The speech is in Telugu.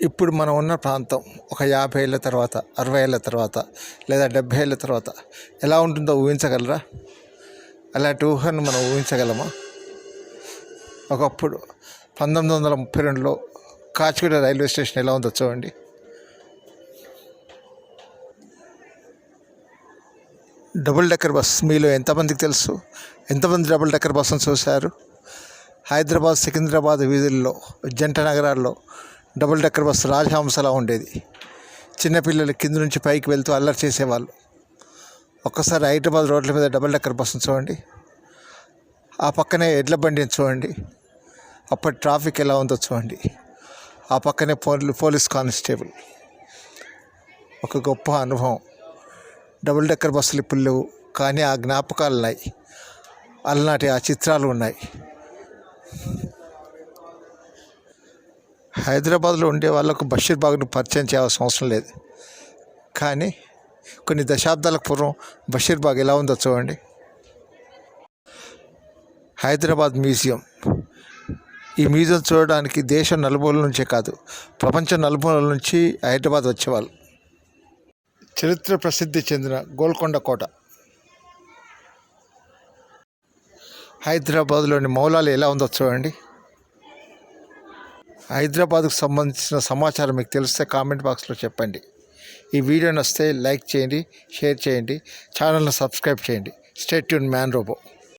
ఇప్పుడు మనం ఉన్న ప్రాంతం ఒక యాభై ఏళ్ళ తర్వాత అరవై ఏళ్ళ తర్వాత లేదా డెబ్భై ఏళ్ళ తర్వాత ఎలా ఉంటుందో ఊహించగలరా? అలాంటి ఊహను మనం ఊహించగలమా? ఒకప్పుడు పంతొమ్మిది వందల ముప్పై రెండులో కాచిగూడ రైల్వే స్టేషన్ ఎలా ఉందో చూడండి. డబుల్ డెక్కర్ బస్ మీలో ఎంతమందికి తెలుసు? ఎంతమంది డబుల్ డెక్కర్ బస్సును చూశారు? హైదరాబాద్ సికింద్రాబాద్ వీధుల్లో జంట నగరాల్లో డబుల్ డెక్కర్ బస్సు రాజహంసలా ఉండేది. చిన్నపిల్లలు కింద నుంచి పైకి వెళ్తూ అల్లరి చేసేవాళ్ళు. ఒక్కసారి హైదరాబాద్ రోడ్ల మీద డబుల్ డెక్కర్ బస్సును చూడండి. ఆ పక్కనే ఎడ్ల బండిని చూడండి. అప్పటి ట్రాఫిక్ ఎలా ఉందో చూడండి. ఆ పక్కనే పోలీ పోలీస్ కానిస్టేబుల్. ఒక గొప్ప అనుభవం. డబుల్ డెక్కర్ బస్సులు ఇప్పుడు లేవు. కానీ ఆ జ్ఞాపకాలు ఉన్నాయి. అలనాటి ఆ చిత్రాలు ఉన్నాయి. హైదరాబాద్లో ఉండే వాళ్ళకు బషీర్బాగ్ను పరిచయం చేయాల్సిన అవసరం లేదు. కానీ కొన్ని దశాబ్దాల పూర్వం బషీర్బాగ్ ఎలా ఉందో చూడండి. హైదరాబాద్ మ్యూజియం. ఈ మ్యూజియం చూడడానికి దేశం నలుమూలల నుంచే కాదు ప్రపంచం నలుమూలల నుంచి హైదరాబాద్ వచ్చేవాళ్ళు. చరిత్ర ప్రసిద్ధి చెందిన గోల్కొండ కోట. హైదరాబాద్లోని మౌలాలు ఎలా ఉందో చూడండి. హైదరాబాద్కు సంబంధించిన సమాచారం మీకు తెలిస్తే కామెంట్ బాక్స్లో చెప్పండి. ఈ వీడియో నచ్చితే లైక్ చేయండి షేర్ చేయండి ఛానల్ని సబ్స్క్రైబ్ చేయండి. Stay tuned man robo.